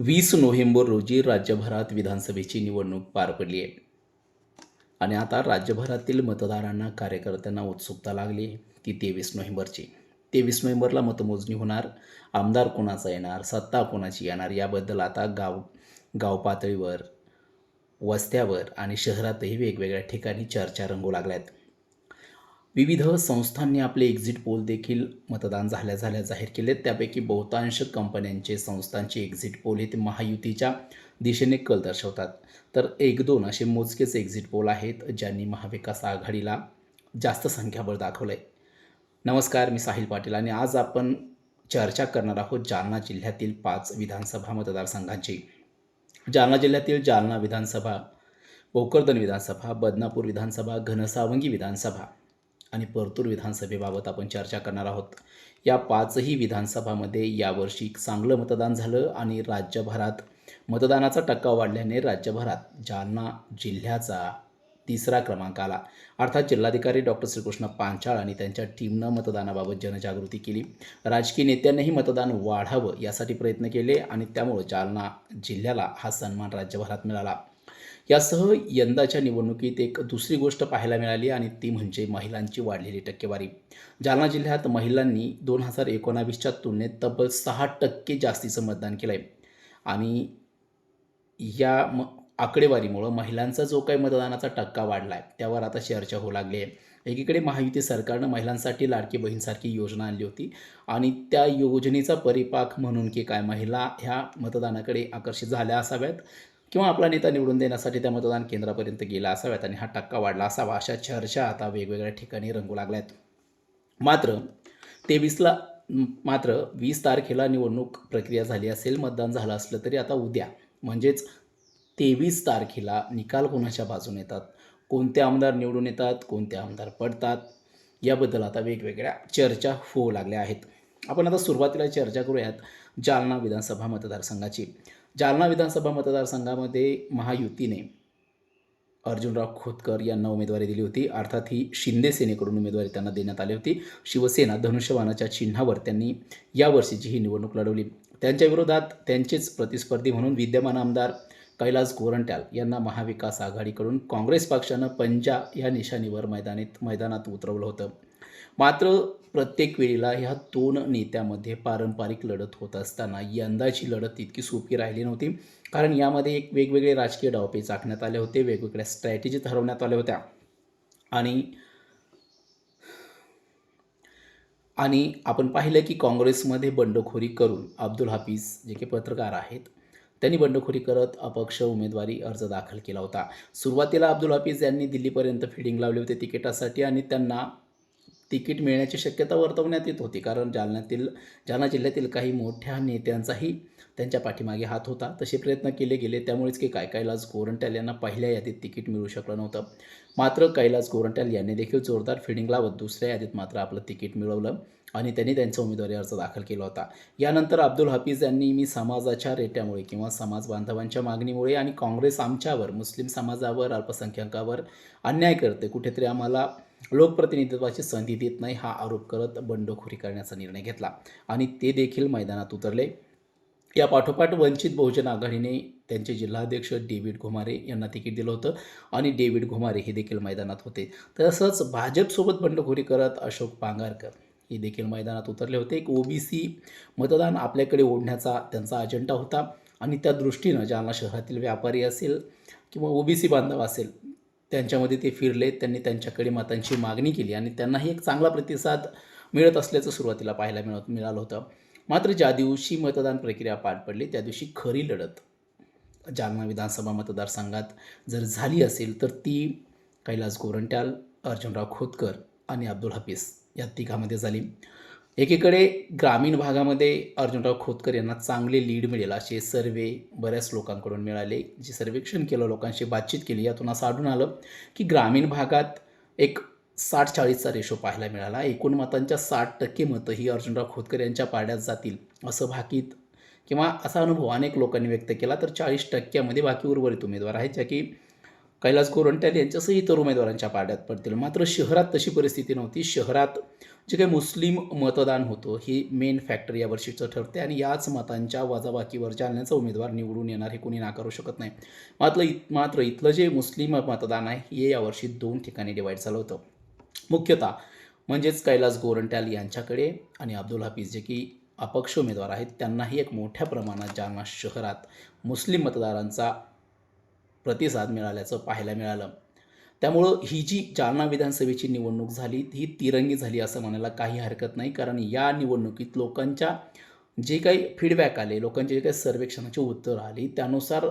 वीस नोव्हेंबर रोजी राज्यभरात विधानसभेची निवडणूक पार पडली आहे. आणि आता राज्यभरातील मतदारांना कार्यकर्त्यांना उत्सुकता लागली आहे ती तेवीस नोव्हेंबरची. तेवीस नोव्हेंबरला मतमोजणी होणार. आमदार कोणाचा येणार? सत्ता कोणाची येणार? याबद्दल आता गाव गाव पातळीवर वस्त्यावर आणि शहरातही वेगवेगळ्या ठिकाणी चर्चा रंगू लागल्यात. विविध संस्थांनी आपले एक्झिट पोल देखील मतदान झाल्या झाल्या जाहीर केलेत. त्यापैकी बहुतांश कंपन्यांचे संस्थांचे एक्झिट पोल हे ते महायुतीच्या दिशेने कल दर्शवतात. तर एक दोन असे मोजकेच एक्झिट पोल आहेत ज्यांनी महाविकास आघाडीला जास्त संख्याबळ दाखवलं आहे नमस्कार मी साहिल पाटील आणि आज आपण चर्चा करणार आहोत जालना जिल्ह्यातील पाच विधानसभा मतदारसंघांची. जालना जिल्ह्यातील जालना विधानसभा भोकरदन विधानसभा बदनापूर विधानसभा घनसावंगी विधानसभा आणि परतूर विधानसभेबाबत आपण चर्चा करणार आहोत. या पाचही विधानसभामध्ये यावर्षी चांगलं मतदान झालं आणि राज्यभरात मतदानाचा टक्का वाढल्याने राज्यभरात जालना जिल्ह्याचा तिसरा क्रमांक आला. अर्थात जिल्हाधिकारी डॉक्टर श्रीकृष्ण पांचाळ आणि त्यांच्या टीमनं मतदानाबाबत जनजागृती केली. राजकीय नेत्यांनीही मतदान वाढावं यासाठी प्रयत्न केले आणि त्यामुळं जालना जिल्ह्याला हा सन्मान राज्यभरात मिळाला. यासह यंदाच्या निवडणुकीत एक दुसरी गोष्ट पाहायला मिळाली आणि ती म्हणजे महिलांची वाढलेली टक्केवारी. जालना जिल्ह्यात महिलांनी दोन हजार एकोणावीसच्या तुलनेत तब्बल सहा टक्के जास्तीचं मतदान केलं आहे आणि या म आकडेवारीमुळं महिलांचा जो काही मतदानाचा टक्का वाढला आहे त्यावर आता चर्चा होऊ लागली आहे. एकीकडे महायुती सरकारनं महिलांसाठी लाडकी बहीणसारखी योजना आणली होती आणि त्या योजनेचा परिपाक म्हणून की काय महिला ह्या मतदानाकडे आकर्षित झाल्या असाव्यात. किंवा आपला नेता निवडून देण्यासाठी त्या मतदान केंद्रापर्यंत गेला असाव्यात आणि हा टक्का वाढला असावा अशा चर्चा आता वेगवेगळ्या ठिकाणी रंगू लागल्या आहेत मात्र तेवीसला मात्र वीस तारखेला निवडणूक प्रक्रिया झाली असेल मतदान झालं असलं तरी आता उद्या म्हणजेच तेवीस तारखेला निकाल कोणाच्या बाजूने येतात? कोणते आमदार निवडून येतात? कोणते आमदार पडतात? याबद्दल आता वेगवेगळ्या चर्चा होऊ लागल्या आहेत. आपण आता सुरुवातीला चर्चा करूयात जालना विधानसभा मतदारसंघाची. जालना विधानसभा मतदारसंघामध्ये महायुतीने अर्जुनराव खोतकर यांना उमेदवारी दिली होती. अर्थात ही शिंदे सेनेकडून उमेदवारी त्यांना देण्यात आली होती. शिवसेना धनुष्यबाणाच्या चिन्हावर त्यांनी यावर्षीची ही निवडणूक लढवली. त्यांच्या विरोधात त्यांचेच प्रतिस्पर्धी म्हणून विद्यमान आमदार कैलास गोरंट्याल यांना महाविकास आघाडीकडून काँग्रेस पक्षानं पंजा या निशाणीवर मैदानीत मैदानात उतरवलं होतं. मात्र प्रत्येक वेळेला ह्या दोन नेत्यामध्ये पारंपरिक लढत होत असताना यंदाची लढत इतकी सोपी राहिली नव्हती. कारण यामध्ये एक वेगवेगळे राजकीय डावपे चाकण्यात आले होते वेगवेगळ्या स्ट्रॅटेजी ठरवण्यात आल्या होत्या. आणि आणि आपण पाहिलं की काँग्रेसमध्ये बंडखोरी करून अब्दुल हाफिज जे काही पत्रकार आहेत त्यांनी बंडखोरी करत अपक्ष उमेदवारी अर्ज दाखल केला होता. सुरुवातीला अब्दुल हाफिज यांनी दिल्लीपर्यंत फिडिंग लावली होती तिकिटासाठी आणि त्यांना तिकीट मिळण्याची शक्यता वर्तवण्यात येत होती. कारण जालन्यातील जालना जिल्ह्यातील काही मोठ्या नेत्यांचाही त्यांच्या पाठीमागे हात होता. तसे प्रयत्न केले गेले. त्यामुळेच की काय कैलास गोरंट्याल यांना पहिल्या यादीत तिकीट मिळू शकलं नव्हतं. मात्र कैलास गोरंट्याल यांनी देखील जोरदार फिडिंग लावत दुसऱ्या यादीत मात्र आपलं तिकीट मिळवलं आणि त्यांनी त्यांचा उमेदवारी अर्ज दाखल केला होता. यानंतर अब्दुल हफीज यांनी मी समाजाच्या रेट्यामुळे किंवा समाज बांधवांच्या मागणीमुळे आणि काँग्रेस आमच्यावर मुस्लिम समाजावर अल्पसंख्याकावर अन्याय करते. कुठेतरी आम्हाला लोकप्रतिनिधित्वाची संधी देत नाही हा आरोप करत बंडखोरी करण्याचा निर्णय घेतला. आणि ते देखील मैदानात उतरले. या पाठोपाठ वंचित बहुजन आघाडीने त्यांचे जिल्हाध्यक्ष डेव्हिड घुमारे यांना तिकीट दिलं होतं आणि डेव्हिड घुमारे हे देखील मैदानात होते. तसंच भाजपसोबत बंडखोरी करत अशोक पांगारकर हे देखील मैदानात उतरले होते. एक ओबीसी मतदान आपल्याकडे ओढण्याचा त्यांचा अजेंडा होता. आणि त्या दृष्टीनं जालना शहरातील व्यापारी असेल किंवा ओबीसी बांधव असेल त्यांच्यामध्ये ते फिरले त्यांनी त्यांच्याकडे मतांची मागणी केली आणि त्यांनाही एक चांगला प्रतिसाद मिळत असल्याचं सुरुवातीला पाहायला मिळत मिळालं होतं. मात्र ज्या दिवशी मतदान प्रक्रिया पार पडली त्या दिवशी खरी लढत. जालना विधानसभा मतदारसंघात जर झाली असेल तर ती कैलास गोरंट्याल अर्जुनराव खोतकर आणि अब्दुल हाफिज या तिघामध्ये झाली. एकीकडे ग्रामीण भागामध्ये अर्जुनराव खोतकर यांना चांगले लीड मिळेल असे सर्वे बऱ्याच लोकांकडून मिळाले जे सर्वेक्षण केलं लोकांशी बातचीत केली. यातून असं आढळून आलं की ग्रामीण भागात एक साठ चाळीसचा रेशो पाहायला मिळाला. एकूण मतांच्या साठ टक्के मतं ही अर्जुनराव खोतकर यांच्या पाड्यात जातील असं भाकीत किंवा असा अनुभव अनेक लोकांनी व्यक्त केला. तर चाळीस टक्क्यामध्ये बाकी उर्वरित उमेदवार आहेत ज्या की कैलास गोरंट्याल यांच्यासह इतर उमेदवारांच्या पाड्यात पडतील. मात्र शहरात तशी परिस्थिती नव्हती. शहरात जे काही मुस्लिम मतदान होतं हे मेन फॅक्टर यावर्षीचं ठरते आणि याच मतांच्या वजाबाकीवर जालन्याचा उमेदवार निवडून येणार हे कोणी नाकारू शकत नाही. मात्र इत मात्र इथलं जे मुस्लिम मतदान आहे हे यावर्षी दोन ठिकाणी डिवाईड झालं होतं. मुख्यतः म्हणजेच कैलास गोरंट्याल यांच्याकडे आणि अब्दुल हाफिज जे की अपक्ष उमेदवार आहेत त्यांनाही एक मोठ्या प्रमाणात जालना शहरात मुस्लिम मतदारांचा प्रतिसाद मिळाल्याचं पाहायला मिळालं. त्यामुळं ही जी जालना विधानसभेची निवडणूक झाली ही तिरंगी झाली असं म्हणायला काही हरकत नाही. कारण या निवडणुकीत लोकांच्या जे काही फीडबॅक आले लोकांचे जे काही सर्वेक्षणाची उत्तरं आली त्यानुसार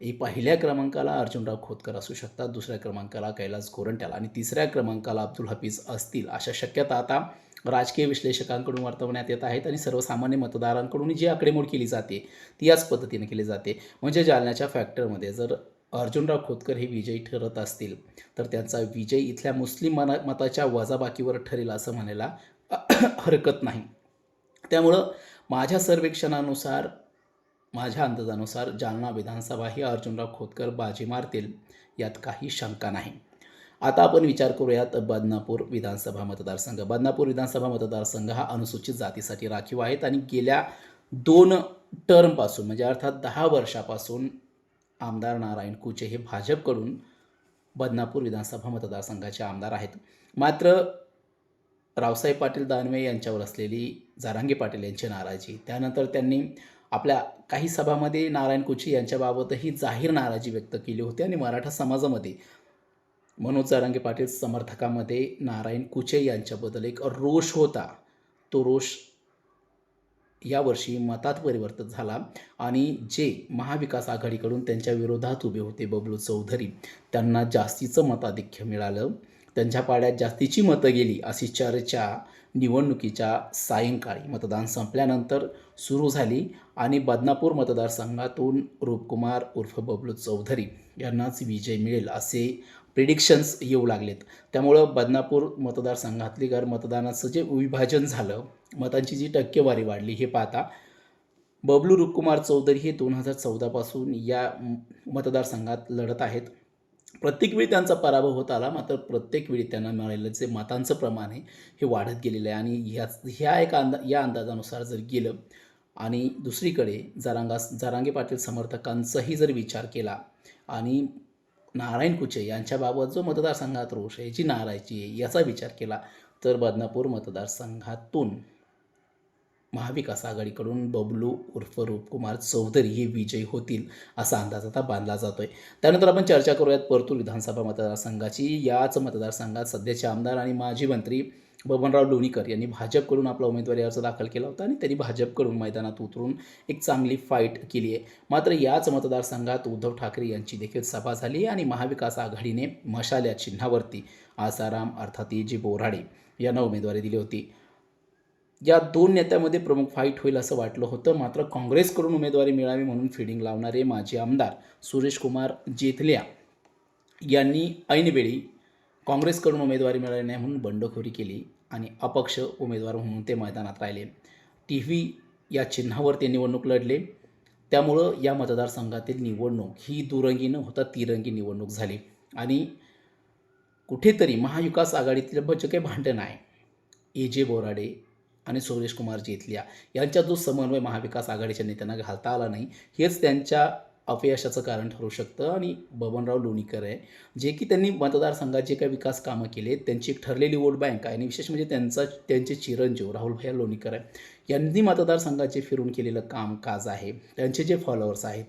हे पहिल्या क्रमांकाला अर्जुनराव खोतकर असू शकतात दुसऱ्या क्रमांकाला कैलास गोरंट्याला आणि तिसऱ्या क्रमांकाला अब्दुल हफीज असतील अशा शक्यता आता राजकीय विश्लेषकांकडून वर्तवण्यात येत आहेत आणि सर्वसामान्य मतदारांकडून जी आकडेमोड केली जाते ती याच पद्धतीने केली जाते. म्हणजे जालन्याच्या फॅक्टरमध्ये जर अर्जुनराव खोतकर हे विजयी ठरत असतील तर त्यांचा विजय इथल्या मुस्लिम मना मताच्या वजाबाकीवर ठरेल असं म्हणायला हरकत नाही. त्यामुळं माझ्या सर्वेक्षणानुसार माझ्या अंदाजानुसार जालना विधानसभा ही अर्जुनराव खोतकर बाजी मारतील यात काही शंका नाही. आता आपण विचार करूयात बदनापूर विधानसभा मतदारसंघ. बदनापूर विधानसभा मतदारसंघ हा अनुसूचित जातीसाठी राखीव आहेत आणि गेल्या दोन टर्मपासून म्हणजे अर्थात दहा वर्षापासून आमदार नारायण कुचे हे भाजपकडून बदनापूर विधानसभा मतदारसंघाचे आमदार आहेत. मात्र रावसाहेब पाटील दानवे यांच्यावर असलेली जारांगी पाटील यांची नाराजी त्यानंतर त्यांनी आपल्या काही सभामध्ये नारायण कुचे यांच्याबाबतही जाहीर नाराजी व्यक्त केली होती आणि मराठा समाजामध्ये मनोज जारांगे पाटील समर्थकामध्ये नारायण कुचे यांच्याबद्दल एक रोष होता. तो रोष यावर्षी मतात परिवर्तन झाला आणि जे महाविकास आघाडीकडून त्यांच्या विरोधात उभे होते बबलू चौधरी त्यांना जास्तीचं मताधिक्य मिळालं. त्यांच्या पाड्यात जास्तीची मतं गेली अशी चर्चा निवडणुकीच्या सायंकाळी मतदान संपल्यानंतर सुरू झाली आणि बदनापूर मतदारसंघातून रूपकुमार उर्फ बबलू चौधरी यांनाच विजय मिळेल असे प्रिडिक्शन्स येऊ लागलेत. त्यामुळं बदनापूर मतदारसंघातली घर मतदानाचं जे विभाजन झालं मतांची जी टक्केवारी वाढली हे पाहता बबलू रूपकुमार चौधरी हे दोन हजार चौदापासून या मतदारसंघात लढत आहेत. प्रत्येक वेळी त्यांचा पराभव होत आला मात्र प्रत्येक वेळी त्यांना मिळालेलं जे मतांचं प्रमाण आहे हे वाढत गेलेलं आहे. आणि ह्या ह्या एका अंदा या अंदाजानुसार जर गेलं आणि दुसरीकडे जरांगा जरांगे पाटील समर्थकांचाही जर विचार केला आणि नारायण कुचे यांच्याबाबत जो मतदारसंघात रोष आहे जी नारायची आहे याचा विचार केला तर बदनापूर मतदारसंघातून महाविकास आघाडीकडून बबलू उर्फ रूपकुमार चौधरी हे विजयी होतील असा अंदाज आता बांधला जातोय. त्यानंतर आपण चर्चा करूयात परतूर विधानसभा मतदारसंघाची. याच मतदारसंघात सध्याचे आमदार आणि माजी मंत्री बबनराव लोणीकर यांनी भाजपकडून आपला उमेदवारी अर्ज दाखल केला होता आणि त्यांनी भाजपकडून मैदानात उतरून एक चांगली फाईट केली आहे. मात्र याच मतदारसंघात उद्धव ठाकरे यांची देखील सभा झाली आणि महाविकास आघाडीने मशाल्या चिन्हावरती आसाराम अर्थात जी बोराडे यांना उमेदवारी दिली होती. या दोन नेत्यामध्ये प्रमुख फाईट होईल असं वाटलं होतं. मात्र काँग्रेसकडून उमेदवारी मिळावी म्हणून फिडिंग लावणारे माजी आमदार सुरेश कुमार जेथल्या यांनी ऐनवेळी काँग्रेसकडून उमेदवारी मिळाली नाही म्हणून बंडखोरी केली आणि अपक्ष उमेदवार म्हणून ते मैदानात राहिले. टी व्ही या चिन्हावर ते निवडणूक लढले. त्यामुळं या मतदारसंघातील निवडणूक ही दुरंगी न होता तिरंगी निवडणूक झाली. आणि कुठेतरी महाविकास आघाडीतील ब- जे काही भांडण आहे ए जे बोराडे आणि सुरेश कुमार जेतलिया यांचा जो समन्वय महाविकास आघाडीच्या नेत्यांना घालता आला नाही हेच त्यांच्या अपयशाचं कारण ठरू शकतं. आणि बबनराव लोणीकर आहे जे की त्यांनी मतदारसंघात जे काही विकास कामं केले त्यांची एक ठरलेली वोट बँक आहे. आणि विशेष म्हणजे त्यांचा त्यांचे चिरंजीव राहुलभैया लोणीकर आहे. यांनी मतदारसंघाचे फिरून केलेलं कामकाज आहे त्यांचे जे फॉलोअर्स आहेत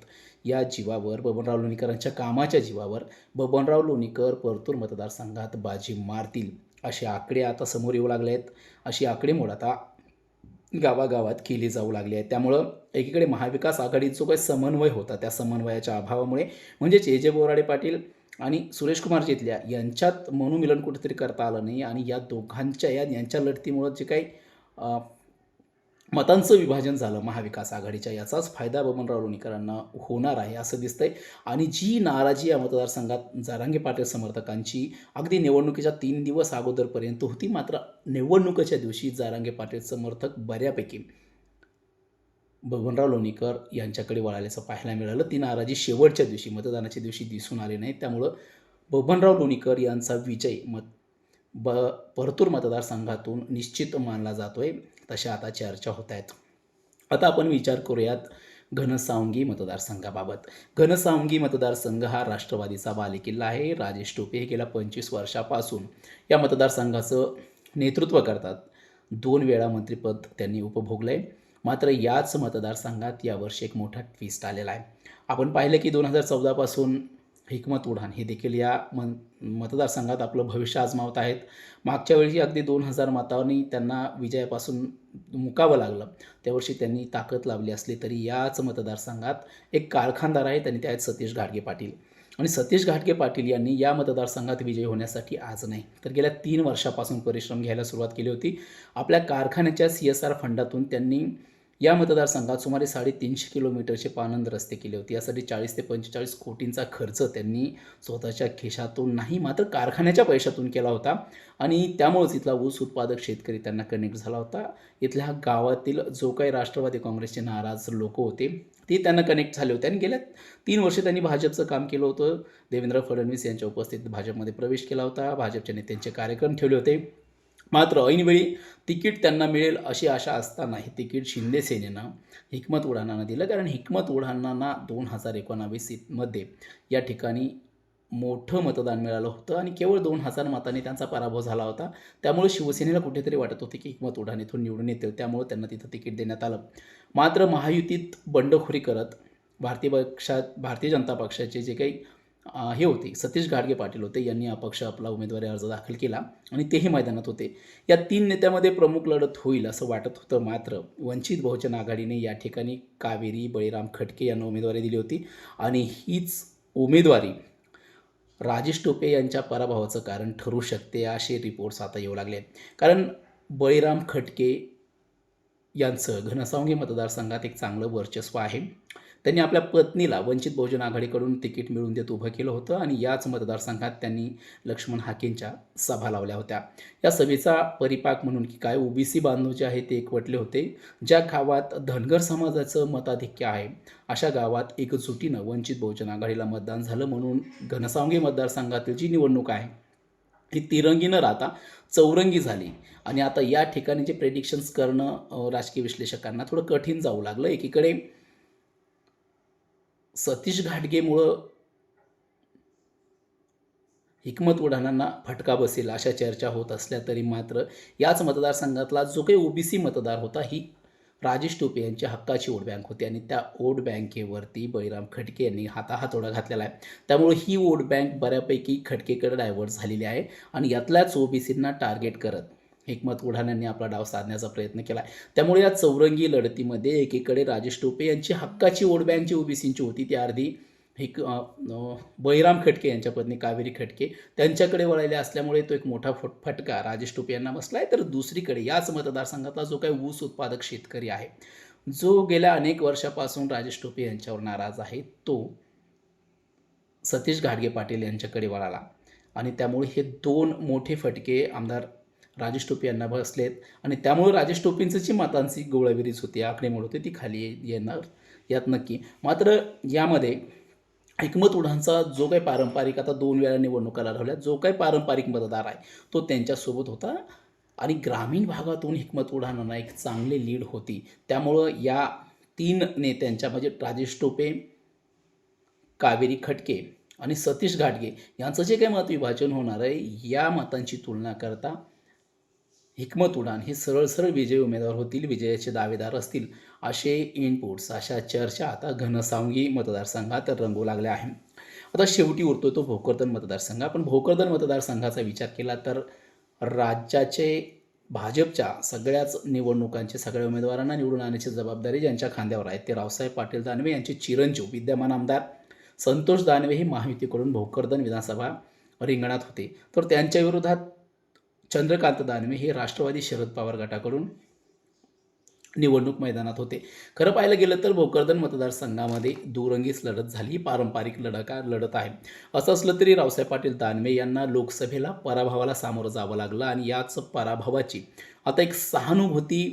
या जीवावर बबनराव लोणीकरांच्या कामाच्या जीवावर बबनराव लोणीकर परतूर मतदारसंघात बाजी मारतील. असे आकडे आता समोर येऊ लागले आहेत. अशी आकडेमोड आता गावागावात केली जाऊ लागली आहे. त्यामुळं एकीकडे महाविकास आघाडीत जो काही समन्वय होता. त्या समन्वयाच्या अभावामुळे म्हणजेच ए जे बोराडे पाटील आणि सुरेश कुमार यांच्यात मनोमिलन कुठेतरी करता आलं नाही. आणि या दोघांच्या या यांच्या लढतीमुळं जे काही मतांचं विभाजन झालं. महाविकास आघाडीच्या याचाच फायदा बबनराव लोणीकरांना होणार आहे असं दिसतंय. आणि जी नाराजी या मतदारसंघात जारांगे पाटील समर्थकांची अगदी निवडणुकीच्या तीन दिवस अगोदरपर्यंत होती मात्र निवडणुकीच्या दिवशी जारांगे पाटील समर्थक बऱ्यापैकी बबनराव लोणीकर यांच्याकडे वळाल्याचं पाहायला मिळालं. ती नाराजी शेवटच्या दिवशी मतदानाच्या दिवशी दिसून आली नाही. त्यामुळं बबनराव लोणीकर यांचा विजय मत ब परतूर मतदारसंघातून निश्चित मानला जातोय. तशा आता चर्चा होत आहेत. आता आपण विचार करूयात घनसावंगी मतदारसंघाबाबत. घनसावंगी मतदारसंघ हा राष्ट्रवादीचा बालेकिल्ला आहे. राजेश टोपे हे गेल्या पंचवीस वर्षापासून या मतदारसंघाचं नेतृत्व करतात. दोन वेळा मंत्रिपद त्यांनी उपभोगलं आहे मात्र याच मतदारसंघात यावर्षी एक मोठा ट्विस्ट आलेला आहे. आपण पाहिलं की दोन हजार चौदापासून हिकमत उडान हे देखील या मन मतदारसंघात आपलं भविष्य आजमावत आहेत. मागच्या वेळी अगदी दोन हजार मतांनी त्यांना विजयापासून मुकावं लागलं. त्यावर्षी त्यांनी ताकद लावली असली तरी याच मतदारसंघात एक कारखानदार आहेत आणि ते आहेत सतीश घाटगे पाटील. आणि सतीश घाटगे पाटील यांनी या मतदारसंघात विजयी होण्यासाठी आज नाही तर गेल्या तीन वर्षापासून परिश्रम घ्यायला सुरुवात केली होती. आपल्या कारखान्याच्या सी एस आर फंडातून त्यांनी या मतदारसंघात सुमारे साडेतीनशे किलोमीटरचे पानंद रस्ते केले होते. यासाठी चाळीस ते पंचेचाळीस कोटींचा खर्च त्यांनी स्वतःच्या खिशातून नाही मात्र कारखान्याच्या पैशातून केला होता. आणि त्यामुळेच इथला ऊस उत्पादक शेतकरी त्यांना कनेक्ट झाला होता. इथल्या गावातील जो काही राष्ट्रवादी काँग्रेसचे नाराज लोक होते ते त्यांना कनेक्ट झाले होते. आणि गेल्या तीन वर्ष त्यांनी भाजपचं काम केलं होतं. देवेंद्र फडणवीस यांच्या उपस्थितीत भाजपमध्ये प्रवेश केला होता. भाजपच्या नेत्यांचे कार्यक्रम ठेवले होते. मात्र ऐनवेळी तिकीट त्यांना मिळेल अशी आशा असताना हे तिकीट शिंदे सेनेनं हिकमत उडाणांना दिलं. कारण हिकमत उडाणांना दोन हजार एकोणावीसमध्ये या ठिकाणी मोठं मतदान मिळालं होतं आणि केवळ दोन हजार मतांनी त्यांचा पराभव झाला होता. त्यामुळे शिवसेनेला कुठेतरी वाटत होते की हिकमत उडाण इथून निवडून येतील. त्यामुळे त्यांना तिथं तिकीट देण्यात आलं. मात्र महायुतीत बंडखोरी करत भारतीय पक्षात भारतीय जनता पक्षाचे जे काही हे होते. सतीश गाडगे पाटील होते. यांनी अपक्ष आपला उमेदवारी अर्ज दाखल केला आणि तेही मैदानात होते. या तीन नेत्यामध्ये प्रमुख लढत होईल असं वाटत होतं. मात्र वंचित बहुजन आघाडीने या ठिकाणी कावेरी बळीराम खटके यांना उमेदवारी दिली होती. आणि हीच उमेदवारी राजेश टोपे यांच्या पराभवाचं कारण ठरू शकते असे रिपोर्ट्स आता येऊ लागले कारण बळीराम खटके यांचं घनसावंगी मतदारसंघात एक चांगलं वर्चस्व आहे. त्यांनी आपल्या पत्नीला वंचित बहुजन आघाडीकडून तिकीट मिळवून देत उभं केलं होतं आणि याच मतदारसंघात त्यांनी लक्ष्मण हाकेंच्या सभा लावल्या होत्या. या सभेचा परिपाक म्हणून की काय ओबीसी बांधव जे आहे ते एकवटले होते ज्या गावात धनगर समाजाचं मताधिक्य आहे अशा गावात एकजुटीनं वंचित बहुजन आघाडीला मतदान झालं म्हणून घनसावंगी मतदारसंघातील जी निवडणूक आहे ही तिरंगी न राहता चौरंगी झाली. आणि आता या ठिकाणी जे प्रेडिक्शन्स करणं राजकीय विश्लेषकांना थोडं कठीण जाऊ लागलं. एकीकडे सतीश घाटगेमुळं हिकमत उडाणांना फटका बसेल अशा चर्चा होत असल्या तरी मात्र याच मतदारसंघातला जो काही ओबीसी मतदार होता ही राजेश टोपे यांची हक्काची वोट बँक होती आणि त्या वोट बँकेवरती बळीराम खटके यांनी हाताहातोडा घातलेला आहे. त्यामुळे ही वोट बँक बऱ्यापैकी खटकेकडे डायव्हर्ट झालेली आहे आणि यातल्याच ओबीसींना टार्गेट करत हिकमत उढाण्यांनी आपला डाव साधण्याचा प्रयत्न केला आहे त्यामुळे या चौरंगी लढतीमध्ये एकीकडे राजेश टोपे यांची हक्काची वोट बँक जी ओबीसींची होती ती अर्धी हिक अ, बळीराम खटके यांच्या पत्नी कावेरी खटके त्यांच्याकडे वळायले असल्यामुळे तो एक मोठा फट फटका राजेश टोपे यांना बसला आहे तर दुसरीकडे याच मतदारसंघातला जो काही ऊस उत्पादक शेतकरी आहे जो गेल्या अनेक वर्षापासून राजेश टोपे यांच्यावर नाराज आहे तो सतीश घाडगे पाटील यांच्याकडे वळाला. आणि त्यामुळे हे दोन मोठे फटके आमदार राजेश टोपे यांना बसलेत. आणि त्यामुळे राजेश टोपेंचं जी मतांची गोळाबिरीज होती आकडेमोड होते ती खाली येणार यात नक्की. मात्र यामध्ये एकमत उडांचा जो काही पारंपरिक आता दोन वेळा निवडणुका लढवल्या जो काही पारंपरिक मतदार आहे तो त्यांच्यासोबत होता. आणि ग्रामीण भागातून हिकमत उडाणांना एक चांगली लीड होती. त्यामुळं या तीन नेत्यांच्या म्हणजे राजेश टोपे कावेरी खटके आणि सतीश घाटगे यांचं जे काही मत विभाजन होणार आहे या मतांची तुलना करता हिकमत उडान हे सरळ सरळ विजयी उमेदवार होतील विजयाचे दावेदार असतील असे इनपुट्स अशा चर्चा आता घनसावंगी मतदारसंघात रंगू लागल्या आहे आता शेवटी उरतो तो भोकरदन मतदारसंघ. आपण भोकरदन मतदारसंघाचा विचार केला तर राज्याचे भाजपच्या सगळ्याच निवडणुकांचे सगळ्या उमेदवारांना निवडून आणण्याची जबाबदारी ज्यांच्या खांद्यावर आहे ते रावसाहेब पाटील दानवे यांचे चिरंजीव विद्यमान आमदार संतोष दानवे हे महायुतीकडून भोकरदन विधानसभा रिंगणात होते. तर त्यांच्या विरोधात चंद्रकांत दानवे हे राष्ट्रवादी शरद पवार गटाकडून निवडणूक मैदानात होते. खरं पाहायला गेलं तर भोकरदन मतदारसंघामध्ये दुरंगीच लढत झाली. पारंपरिक लढका लढत आहे. असं असलं तरी रावसाहेब पाटील दानवे यांना लोकसभेला पराभवाला सामोरं जावं लागलं आणि याच पराभवाची आता एक सहानुभूती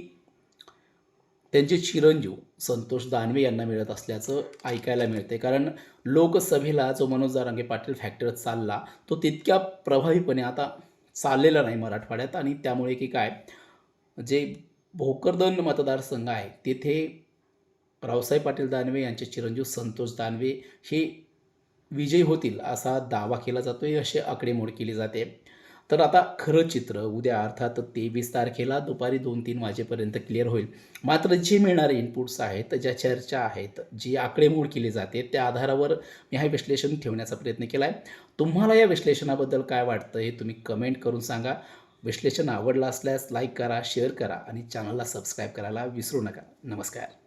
त्यांचे चिरंजीव संतोष दानवे यांना मिळत असल्याचं ऐकायला मिळते कारण लोकसभेला जो मनोज जारांगे पाटील फॅक्टर चालला तो तितक्या प्रभावीपणे आता चाललेलं नाही मराठवाड्यात आणि त्यामुळे की काय जे भोकरदन मतदारसंघ आहे तिथे रावसाहेब पाटील दानवे यांचे चिरंजीव संतोष दानवे हे विजयी होतील असा दावा केला जातो आहे अशी आकडेमोड केली जाते. तर आता खरं चित्र उद्या अर्थात तेवीस तारखेला दुपारी दोन तीन वाजेपर्यंत क्लिअर होईल. मात्र जे मिळणारे इनपुट्स आहेत ज्या चर्चा आहेत जी आकडेमोड केली जाते त्या आधारावर मी हा विश्लेषण ठेवण्याचा प्रयत्न केला आहे तुम्हाला या विश्लेषणाबद्दल काय वाटतं हे तुम्ही कमेंट करून सांगा. विश्लेषण आवडलं असल्यास लाईक करा शेअर करा आणि चॅनलला सबस्क्राईब करायला विसरू नका. नमस्कार.